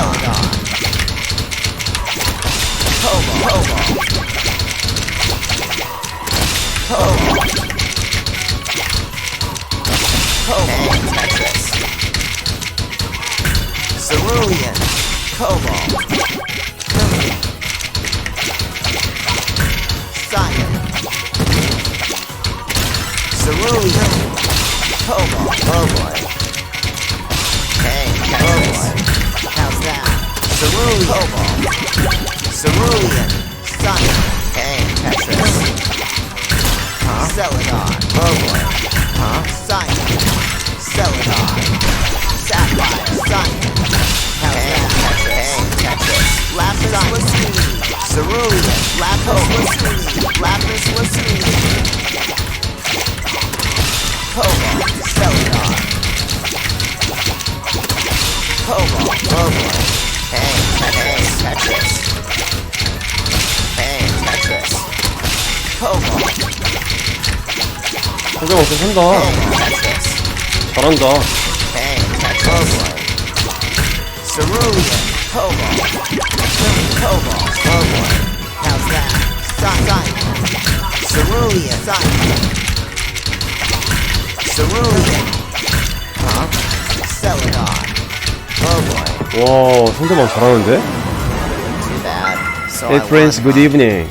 held on. Homo, homo. Homo. Homo. And Tetris. Cobalt. Permanent. Cyan. Cerulean. Cobalt. Oh boy. Cerulean. Cobalt. Cerulean. Hey, Tetris. Huh? Celadon. Oh boy. Huh? Celadon. Sapphire. Hey, that? Tetris. Hey, Tetris. Lapis lazuli. Cerulean. Lapis lazuli. Lapis lazuli. Cobalt. Celadon. Cobalt. Oh boy. Hey, not this. Hey, not this. Pogo. 상대방도 한다. Hey, not this. 잘한다. Hey, not Pogo. Cerulean. Pogo. Boom, Pogo. Pogo. How's that? Sonic. Cerulean. Sonic. Cerulean. 와, 상대방 잘하는데? Hey friends, good evening.